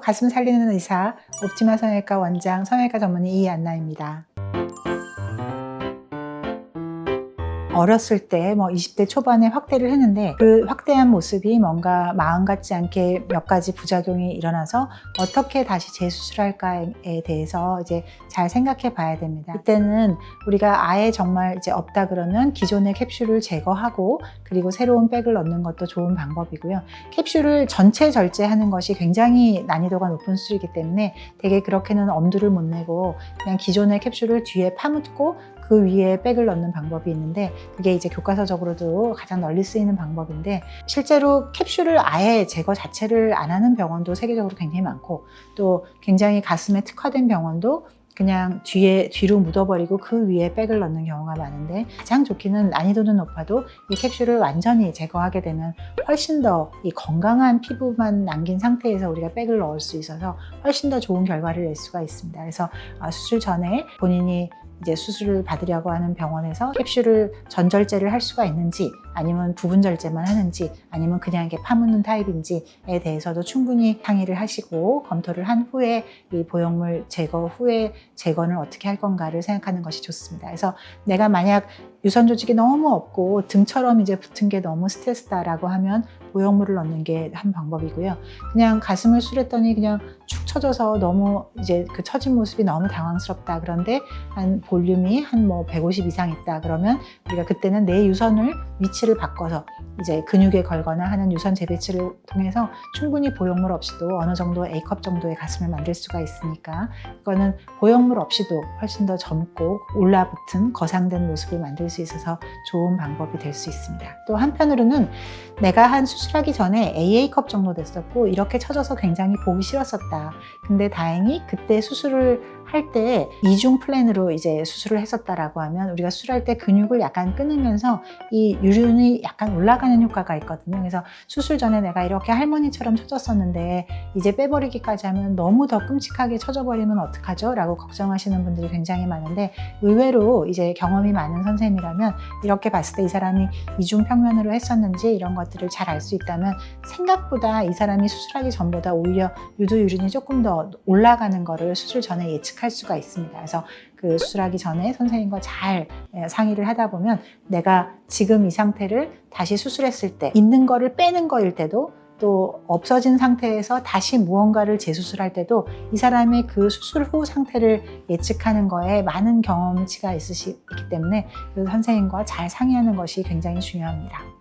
가슴 살리는 의사 옵티마 성형외과 원장 성형외과 전문의 이안나입니다. 어렸을 때 뭐 20대 초반에 확대를 했는데 그 확대한 모습이 뭔가 마음 같지 않게 몇 가지 부작용이 일어나서 어떻게 다시 재수술할까에 대해서 이제 잘 생각해 봐야 됩니다. 이때는 우리가 아예 정말 이제 없다 그러면 기존의 캡슐을 제거하고 그리고 새로운 백을 넣는 것도 좋은 방법이고요. 캡슐을 전체 절제하는 것이 굉장히 난이도가 높은 수술이기 때문에 되게 그렇게는 엄두를 못 내고 그냥 기존의 캡슐을 뒤에 파묻고 그 위에 백을 넣는 방법이 있는데 그게 이제 교과서적으로도 가장 널리 쓰이는 방법인데 실제로 캡슐을 아예 제거 자체를 안 하는 병원도 세계적으로 굉장히 많고 또 굉장히 가슴에 특화된 병원도 그냥 뒤에 뒤로 묻어버리고 그 위에 백을 넣는 경우가 많은데 가장 좋기는 난이도는 높아도 이 캡슐을 완전히 제거하게 되면 훨씬 더 이 건강한 피부만 남긴 상태에서 우리가 백을 넣을 수 있어서 훨씬 더 좋은 결과를 낼 수가 있습니다. 그래서 아, 수술 전에 본인이 이제 수술을 받으려고 하는 병원에서 캡슐을 전절제를 할 수가 있는지 아니면 부분 절제만 하는지 아니면 그냥 이렇게 파묻는 타입인지에 대해서도 충분히 상의를 하시고 검토를 한 후에 이 보형물 제거 후에 제거는 어떻게 할 건가를 생각하는 것이 좋습니다. 그래서 내가 만약 유선 조직이 너무 없고 등처럼 이제 붙은 게 너무 스트레스다라고 하면 보형물을 넣는 게 한 방법이고요. 그냥 가슴을 수랬더니 그냥 축 처져서 너무 이제 그 처진 모습이 너무 당황스럽다. 그런데 한 볼륨이 한 뭐 150 이상 있다. 그러면 우리가 그때는 내 유선을 위치 를 바꿔서 이제 근육에 걸거나 하는 유선 재배치를 통해서 충분히 보형물 없이도 어느 정도 A컵 정도의 가슴을 만들 수가 있으니까 그거는 보형물 없이도 훨씬 더 젊고 올라붙은 거상된 모습을 만들 수 있어서 좋은 방법이 될 수 있습니다. 또 한편으로는 내가 한 수술하기 전에 AA컵 정도 됐었고 이렇게 처져서 굉장히 보기 싫었었다. 근데 다행히 그때 수술을 할 때 이중 플랜으로 이제 수술을 했었다라고 하면 우리가 수술할 때 근육을 약간 끊으면서 이 유륜이 약간 올라가는 효과가 있거든요. 그래서 수술 전에 내가 이렇게 할머니처럼 처졌었는데 이제 빼버리기까지 하면 너무 더 끔찍하게 처져버리면 어떡하죠? 라고 걱정하시는 분들이 굉장히 많은데 의외로 이제 경험이 많은 선생님이라면 이렇게 봤을 때 이 사람이 이중 평면으로 했었는지 이런 것들을 잘 알 수 있다면 생각보다 이 사람이 수술하기 전보다 오히려 유두 유륜이 조금 더 올라가는 거를 수술 전에 예측 할 수가 있습니다. 그래서 그 수술하기 전에 선생님과 잘 예, 상의를 하다 보면 내가 지금 이 상태를 다시 수술했을 때 있는 거를 빼는 거일 때도 또 없어진 상태에서 다시 무언가를 재수술할 때도 이 사람의 그 수술 후 상태를 예측하는 거에 많은 경험치가 있으시기 때문에 그 선생님과 잘 상의하는 것이 굉장히 중요합니다.